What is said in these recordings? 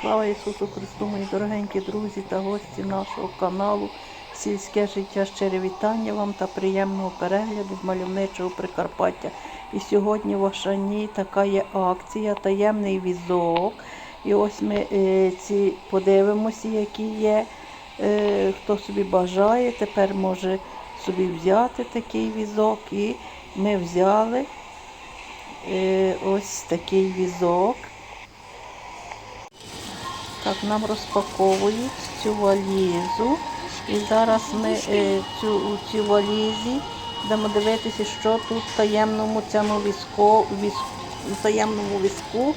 Слава Ісусу Христу, мої дорогенькі друзі та гості нашого каналу. Сільське життя щире вітання вам та приємного перегляду з мальовничого Прикарпаття. І сьогодні в Ашані така є акція, таємний візок. І ось ми е, ці подивимося, які є. Е, хто собі бажає, тепер може собі взяти такий візок. І ми взяли е, ось такий візок. Так, нам розпаковують цю валізу. І зараз ми е, цю, у цій валізі будемо дивитися, що тут в таємному цьому візку, віз, таємному візку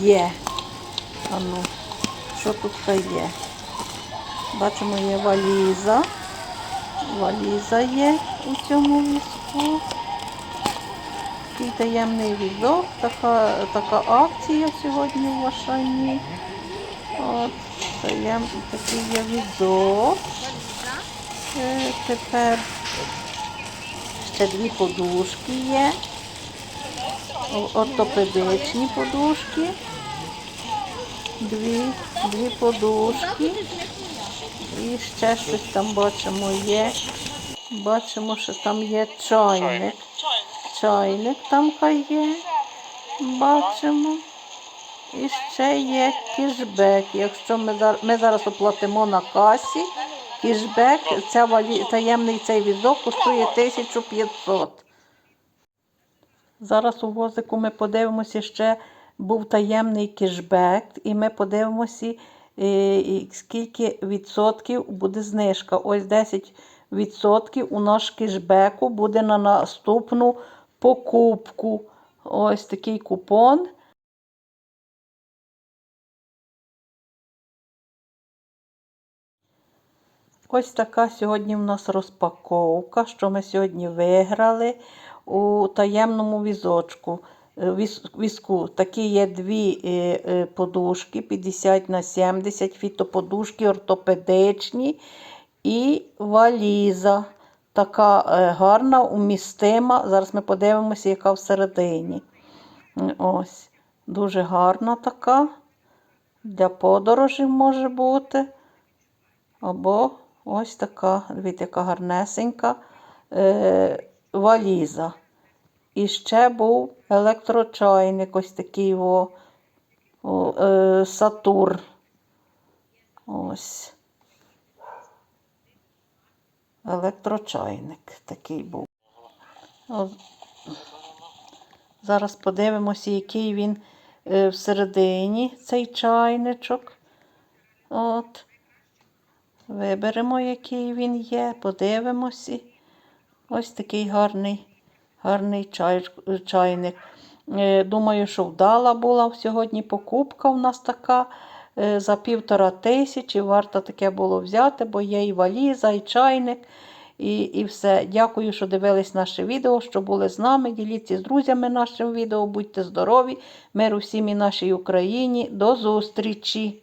є. Ану, що тут є? Бачимо, є валіза. Валіза є у цьому візку. Такий таємний візок, така, така акція сьогодні в Вашані. От, таєм, такий є візок. Тепер ще дві подушки є. Ортопедичні подушки. Дві, дві подушки. І ще щось там бачимо є. Бачимо, що там є чайник. Чайник там є. Бачимо. І ще є кішбек. Якщо ми, ми зараз оплатимо на касі, кішбек, ця валі... таємний цей візок коштує 1500. Зараз у возику ми подивимося, ще був таємний кешбек, і ми подивимося, е, скільки відсотків буде знижка. Ось 10 відсотків у наш кешбеку буде на наступну покупку. Ось такий купон. Ось така сьогодні в нас розпаковка, що ми сьогодні виграли у таємному візочку. е, візку. Такі є дві е, е, подушки 50 на 70, фітоподушки ортопедичні і валіза. Така е, гарна, умістима. Зараз ми подивимося, яка всередині. Ось. Дуже гарна така. Для подорожі може бути. Або ось така, дивіться, яка гарнесенька е, валіза. І ще був електрочайник, ось такий о, о, е, Сатурн. Ось. Електрочайник такий був. Зараз подивимося, який він е, всередині, цей чайничок. От. Виберемо, який він є, подивимося. Ось такий гарний, гарний чай, чайник. Е, Думаю, що вдала була сьогодні покупка у нас така за півтора тисячі. Варто таке було взяти, бо є і валіза, і чайник, і, і все. Дякую, що дивились наше відео, що були з нами. Діліться з друзями нашим відео. Будьте здорові, миру всім і нашій Україні. До зустрічі!